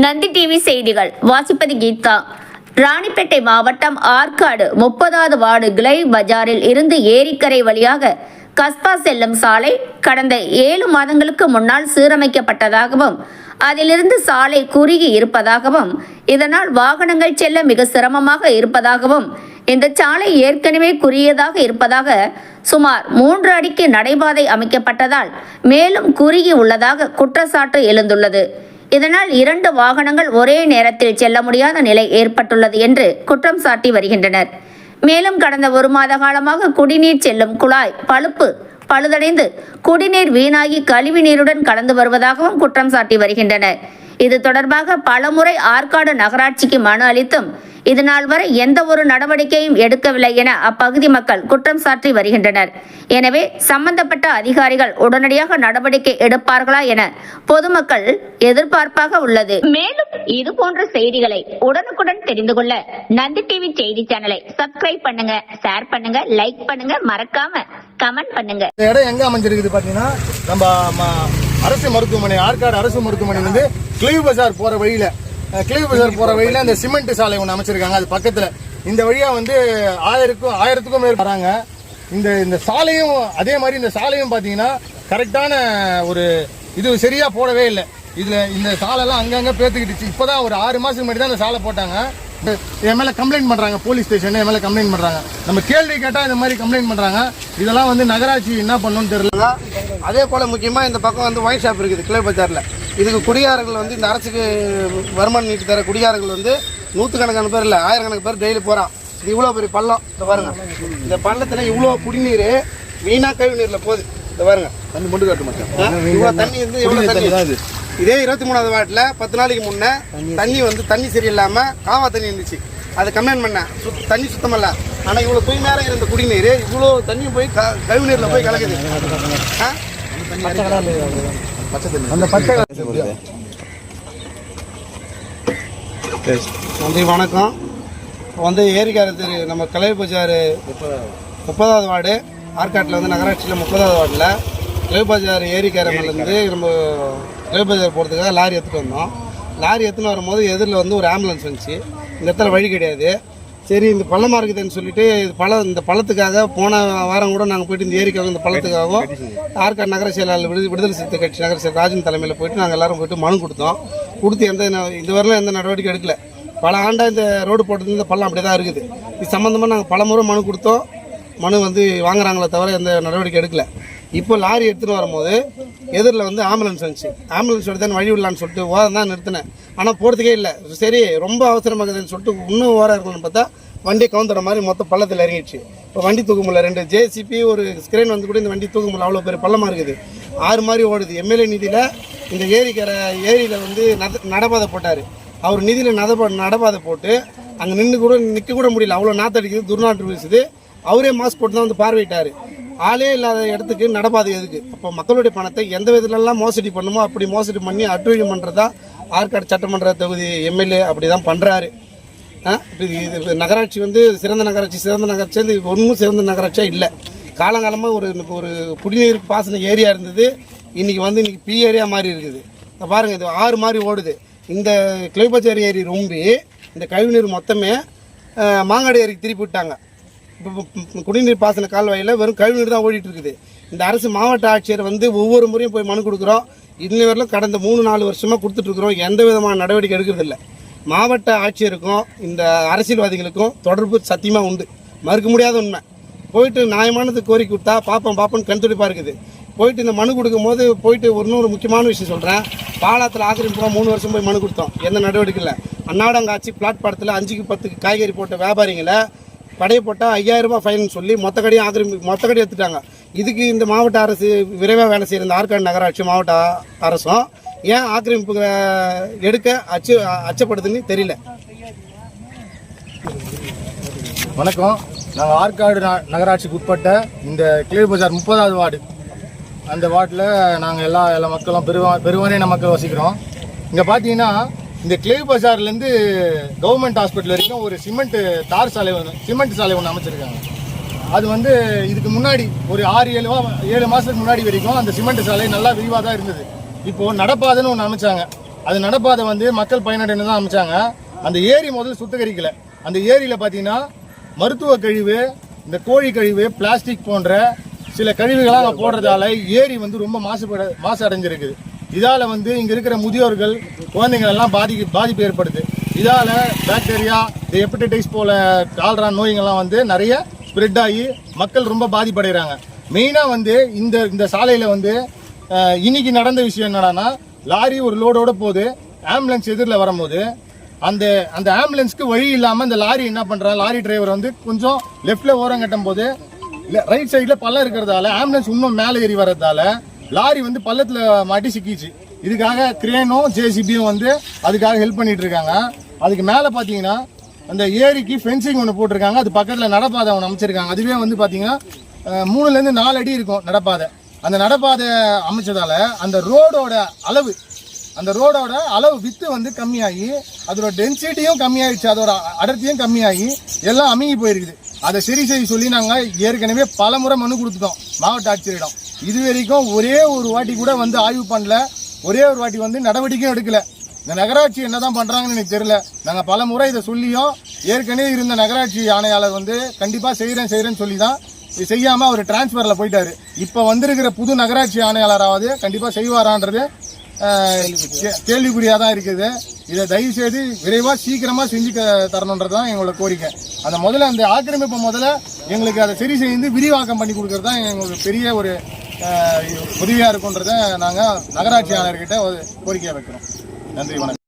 Nandi TV செய்திகள் வாசிப்பது கீதா. ராணிப்பேட்டை மாவட்டம் ஆற்காடு முப்பதாவது வார்டு கிளை பஜாரில் இருந்து ஏரிக்கரை வழியாக கஸ்பா செல்லும் சாலை கடந்த ஏழு மாதங்களுக்கு முன்னால் சீரமைக்கப்பட்டதாகவும் அதிலிருந்து சாலை குறுகி இருப்பதாகவும் இதனால் வாகனங்கள் செல்ல மிக சிரமமாக இருப்பதாகவும் இந்த சாலை ஏற்கனவே குறுகியதாக இருப்பதாக சுமார் மூன்று அடிக்கு நடைபாதை அமைக்கப்பட்டதால் மேலும் குறுகி உள்ளதாக குற்றச்சாட்டு எழுந்துள்ளது. இதனால் இரண்டு வாகனங்கள் ஒரே நேரத்தில் செல்ல முடியாத நிலை ஏற்பட்டுள்ளது என்று குற்றம் சாட்டி வருகின்றனர். மேலும் கடந்த ஒரு மாத காலமாக குடிநீர் செல்லும் குழாய் பழுப்பு பழுதடைந்து குடிநீர் வீணாகி கழிவு நீருடன் கலந்து வருவதாகவும் குற்றம் சாட்டி வருகின்றனர். இது தொடர்பாக பலமுறை ஆற்காடு நகராட்சிக்கு மனு அளித்தும் இதுநாள் வரை எந்த ஒரு நடவடிக்கையும் எடுக்கவில்லை என அப்பகுதி மக்கள் குற்றம் சாட்டி வருகின்றனர். எனவே சம்பந்தப்பட்ட அதிகாரிகள் உடனடியாக நடவடிக்கை எடுப்பார்களா என பொதுமக்கள் எதிர்பார்ப்பாக உள்ளது. மேலும் இது போன்ற செய்திகளை உடனுக்குடன் தெரிந்து கொள்ள நந்தி டிவி செய்தி சேனலை சப்ஸ்கிரைப் பண்ணுங்க ஷேர் பண்ணுங்க லைக் பண்ணுங்க மறக்காம கமெண்ட் பண்ணுங்க. இந்த இடம் எங்க அமைஞ்சிருக்குது பாத்தீங்கன்னா நம்ம அரசு மருத்துவமனை ஆற்காடு அரசு மருத்துவமனை வந்து கிளீவ் பஜார் போற வழியில. அஹ், பஜார் போகிற வழியில் அந்த சிமெண்ட் சாலை ஒன்று அமைச்சிருக்காங்க. அது பக்கத்தில். இந்த வழியாக வந்து ஆயிரக்கும் ஆயிரத்துக்கும் மேல் வராங்க. இந்த இந்த சாலையும் அதே மாதிரி இந்த சாலையும் பார்த்தீங்கன்னா கரெக்டான ஒரு இது சரியாக போடவே இல்லை. இதில் இந்த சாலைலாம் அங்கங்கே பேத்துக்கிட்டுச்சு. இப்பதான் ஒரு ஆறு மாதத்துக்கு முன்னாடி தான் இந்த சாலை போட்டாங்க. என் மேல கம்ப்ளைண்ட் பண்றாங்க போலீஸ் ஸ்டேஷன் என் மேலே கம்ப்ளைண்ட் பண்றாங்க. நம்ம கேள்வி கேட்டா இந்த மாதிரி கம்ப்ளைண்ட் பண்றாங்க. இதெல்லாம் வந்து நகராட்சி என்ன பண்ணணும்னு தெரியல. அதே போல் முக்கியமாக இந்த பக்கம் வந்து ஒயின் ஷாப் இருக்குது கிளை பஜாரில். இதுக்கு குடியாரர்கள் வந்து இந்த அரசுக்கு வருமானம் நீட்டி தர குடியாரர்கள் வந்து நூற்றுக்கணக்கான பேர் இல்லை ஆயிரக்கணக்கான பேர் டெய்லி போகிறான் இது இவ்வளோ பெரிய பள்ளம். இந்த பாருங்க. இந்த பள்ளத்தில் இவ்வளோ குடிநீர் வீணாக கழிவு நீரில் போகுது. இந்த பாருங்க. தண்ணி மட்டும் காட்ட மாட்டேன் இவ்வளோ தண்ணி வந்து எவ்வளோ தண்ணி? இதே. இருபத்தி மூணாவது வார்டில் பத்து நாளைக்கு முன்னே தண்ணி வந்து தண்ணி சரியில்லாமல் காவா தண்ணி இருந்துச்சு. அதை கம்ப்ளைண்ட் பண்ணேன் சுத் தண்ணி சுத்தமல்ல. ஆனால் இவ்வளோ தூய்மையாக இருந்த குடிநீர் இவ்வளோ தண்ணி போய் க கழிவு நீரில் போய் கலக்குது. ஆ? அந்த பச்சை நன்றி வணக்கம். வந்து ஏரிக்கார தெரு நம்ம கலை பஜார் முப்பதாவது வார்டு ஆற்காட்டில் வந்து நகராட்சியில் முப்பதாவது வார்டில் கலை பஜார் ஏரிக்காரங்கலேருந்து நம்ம கலை பஜார் போகிறதுக்காக லாரி எடுத்துகிட்டு வந்தோம். லாரி எடுத்துன்னு வரும்போது எதிரில் வந்து ஒரு ஆம்புலன்ஸ் வந்துச்சு. இந்த இடத்துல வழி கிடையாது. சரி இந்த பள்ளமாக இருக்குதுன்னு சொல்லிட்டு இது பழம் இந்த பழத்துக்காக போன வாரம் கூட நாங்கள் போயிட்டு இந்த ஏரிக்காக இந்த பழத்துக்காகவும் ஆற்காடு நகர செயலாளர் விடுதலை விடுதலை சிறுத்தை கட்சி நகர செயலர் ராஜன் தலைமையில் போயிட்டு நாங்கள் எல்லாரும் போயிட்டு மனு கொடுத்தோம். கொடுத்து எந்த இந்த வரலாம் எந்த நடவடிக்கை எடுக்கல. பல ஆண்டாக இந்த ரோடு போட்டது இந்த பள்ளம் அப்படியே தான் இருக்குது. இது சம்மந்தமாக நாங்கள் பல முறை மனு கொடுத்தோம். மனு வந்து வாங்குறாங்களே தவிர எந்த நடவடிக்கை எடுக்கல. இப்போ லாரி எடுத்துகிட்டு வரும்போது எதிரில் வந்து ஆம்புலன்ஸ் வந்துச்சு. ஆம்புலன்ஸ் எடுத்து வழி விடலான்னு சொல்லிட்டு ஓரம் தான் நிறுத்தினேன். ஆனால் போகிறதுக்கே இல்லை. சரி ரொம்ப அவசரமாகுதுன்னு சொல்லிட்டு இன்னும் ஓரம் இருக்கணும்னு பார்த்தா வண்டி கவுந்துற மாதிரி மொத்தம் பள்ளத்தில் இறங்கிடுச்சு. இப்போ வண்டி தூக்க முடியல ரெண்டு ஜேசிபி ஒரு ஸ்க்ரேன் வந்து கூட இந்த வண்டி தூக்க முடியல அவ்வளோ பெரிய பள்ளமாக இருக்குது. ஆறு மாதிரி ஓடுது. எம்எல்ஏ நிதியில் இந்த ஏரிக்கரை ஏரியில் வந்து நட நடபாதை போட்டார். அவர் நிதியில் நடபா நடபாதை போட்டு அங்கே நின்று கூட நிற்க கூட முடியல. அவ்வளோ நாத்தடிக்குது துர்நாற்று வீசுது. அவரே மாஸ்க் போட்டு தான் வந்து பார்வையிட்டார். ஆளே இல்லாத இடத்துக்கு நடபாதை எதுக்கு? அப்போ மக்களுடைய பணத்தை எந்த விதத்துலலாம் மோசடி பண்ணுமோ அப்படி மோசடி பண்ணி அட்டுழியம் பண்ணுறதா ஆற்காடு சட்டமன்ற தொகுதி எம்எல்ஏ அப்படி தான் பண்ணுறாரு இது இது நகராட்சி வந்து சிறந்த நகராட்சி சிறந்த நகராட்சி இது ஒன்றும் சிறந்த நகராட்சியாக இல்லை. காலங்காலமாக ஒரு ஒரு குடிநீர் பாசன ஏரியா இருந்தது. இன்றைக்கி வந்து இன்றைக்கி பி ஏரியா மாதிரி இருக்குது. இப்போ பாருங்கள் இது ஆறு மாதிரி ஓடுது. இந்த கிளைபச்சேரி ஏரி ரொம்பி இந்த கழிவுநீர் மொத்தமே மாங்காடு ஏரிக்கு திருப்பி விட்டாங்க. இப்போ குடிநீர் பாசன கால்வாயில் வெறும் கழிவுநீர் தான் ஓடிட்டு இருக்குது. இந்த அரசு மாவட்ட ஆட்சியர் வந்து ஒவ்வொரு முறையும் போய் மனு கொடுக்குறோம். இன்னை வரலும் கடந்த மூணு நாலு வருஷமாக கொடுத்துட்ருக்குறோம். எந்த விதமான நடவடிக்கை எடுக்கிறதில்ல. மாவட்ட ஆட்சியருக்கும் இந்த அரசியல்வாதிகளுக்கும் தொடர்பு சத்தியமாக உண்டு. மறுக்க முடியாத உண்மை. போயிட்டு நியாயமானது கோரிக்கை கொடுத்தா பார்ப்போம் பாப்போம் கண் துடிப்பாக இருக்குது. போயிட்டு இந்த மனு கொடுக்கும்போது போயிட்டு ஒரு இன்னொரு முக்கியமான விஷயம் சொல்கிறேன் பாலாத்தில் ஆக்கிரமிப்போம் மூணு வருஷம் போய் மனு கொடுத்தோம். எந்த நடவடிக்கை இல்லை. அன்னாடங்காட்சி பிளாட்பாரத்தில் அஞ்சுக்கு பத்துக்கு காய்கறி போட்ட வியாபாரிங்களை கடையை போட்டால் ஐயாயிரம் ஃபைன் சொல்லி மொத்த கடையும் ஆக்கிரமி மொத்த கடையை எடுத்துட்டாங்க. இதுக்கு இந்த மாவட்ட அரசு விரைவாக வேலை செய்கிற இந்த ஆற்காடு நகராட்சி மாவட்ட அரசும் ஏன் ஆக்கிரமிப்பு எடுக்க அச்சு அச்சப்படுதுன்னு தெரியல. வணக்கம். நாங்கள் ஆற்காடு நகராட்சிக்கு உட்பட்ட இந்த கிளியர் பஜார் முப்பதாவது வார்டு. அந்த வார்டில் நாங்கள் எல்லா எல்லா மக்களும் பெருவா பெருவாரியான மக்கள் வசிக்கிறோம். இங்கே பார்த்தீங்கன்னா இந்த கிளியர் பஜார்லேருந்து கவர்மெண்ட் ஹாஸ்பிட்டல் வரைக்கும் ஒரு சிமெண்ட் தார் சாலை ஒன்று சிமெண்ட் சாலை ஒன்று அமைச்சிருக்காங்க. அது வந்து இதுக்கு முன்னாடி ஒரு ஆறு ஏழு வா- ஏழு மாதத்துக்கு முன்னாடி வரைக்கும் அந்த சிமெண்ட் சாலை நல்லா விரிவாக தான் இருந்தது. இப்போது நடப்பாதைன்னு ஒன்று அமைச்சாங்க அது நடப்பாதை வந்து மக்கள் பயனடைன்னு தான் அமைச்சாங்க அந்த ஏரி முதல்ல சுத்தகரிக்கல. அந்த ஏரியில் பார்த்தீங்கன்னா மருத்துவ கழிவு இந்த கோழி கழிவு பிளாஸ்டிக் போன்ற சில கழிவுகளாக அங்கே போடுறதால ஏரி வந்து ரொம்ப மாசுபட மாசு அடைஞ்சிருக்குது இதால் வந்து இங்கே இருக்கிற முதியோர்கள் குழந்தைங்களெல்லாம் எல்லாம் பாதிப்பு ஏற்படுது. இதால் பாக்டீரியா இந்த ஹெப்படைட்டிஸ் போல கால்ரா நோய்கள்லாம் வந்து நிறைய ஸ்ப்ரெட் ஆகி மக்கள் ரொம்ப பாதிப்படைகிறாங்க. மெயினாக வந்து இந்த இந்த சாலையில் வந்து இன்னைக்கு நடந்த விஷயம் என்னடானா லாரி ஒரு லோடோட போகுது. ஆம்புலன்ஸ் எதிரில் வரும்போது அந்த அந்த ஆம்புலன்ஸ்க்கு வழி இல்லாமல் அந்த லாரி என்ன பண்றான் லாரி டிரைவர் வந்து கொஞ்சம் லெஃப்டில் ஓரம் கட்டும் போது ரைட் சைடில் பள்ளம் இருக்கிறதால ஆம்புலன்ஸ் இன்னும் மேலே ஏறி வர்றதால லாரி வந்து பள்ளத்தில் மாட்டி சிக்கிச்சு. இதுக்காக கிரேனும் ஜேசிபியும் வந்து அதுக்காக ஹெல்ப் பண்ணிட்டு இருக்காங்க. அதுக்கு மேலே பார்த்தீங்கன்னா அந்த ஏரிக்கு ஃபென்சிங் ஒன்று போட்டிருக்காங்க. அது பக்கத்தில் நடப்பாதை ஒன்று அமைச்சிருக்காங்க. அதுவே வந்து பார்த்தீங்கன்னா மூணுலேருந்து நாலு அடி இருக்கும் நடப்பாதை. அந்த நடப்பாதை அமைச்சதால அந்த ரோடோட அளவு அந்த ரோடோட அளவு வித்து வந்து கம்மியாகி அதோட டென்சிட்டியும் கம்மியாயிடுச்சு. அதோட அடர்த்தியும் கம்மியாகி எல்லாம் அமுங்கி போயிருக்குது. அதை சரி செய்ய சொல்லி நாங்கள் ஏற்கனவே பல முறை மனு கொடுத்துட்டோம் மாவட்ட ஆட்சியரிடம். இது வரைக்கும் ஒரே ஒரு வாட்டி கூட வந்து ஆய்வு பண்ணல. ஒரே ஒரு வாட்டி வந்து நடவடிக்கையும் எடுக்கலை. இந்த நகராட்சி என்னதான் பண்றாங்கன்னு எனக்கு தெரியல. நாங்கள் பல முறை இதை சொல்லியும் ஏற்கனவே இருந்த நகராட்சி ஆணையாளர் வந்து கண்டிப்பாக செய்கிறேன் செய்கிறேன்னு சொல்லி தான் இது செய்யாமல் அவர் டிரான்ஸ்ஃபரில் போயிட்டாரு. இப்போ வந்திருக்கிற புது நகராட்சி ஆணையாளராவது கண்டிப்பாக செய்வாரான்றது கேள்விக்குறியாக தான் இருக்குது. இதை தயவு செய்து விரைவாக சீக்கிரமாக செஞ்சு தரணுன்றது தான் எங்களோட கோரிக்கை. அந்த முதல்ல அந்த ஆக்கிரமிப்பு முதல்ல எங்களுக்கு அதை சரி செய்து விரிவாக்கம் பண்ணி கொடுக்கறது தான் எங்களுக்கு பெரிய ஒரு உதவியாக இருக்குன்றதை நாங்கள் நகராட்சி ஆணையர்கிட்ட ஒரு கோரிக்கையாக வைக்கிறோம். நன்றி வணக்கம்.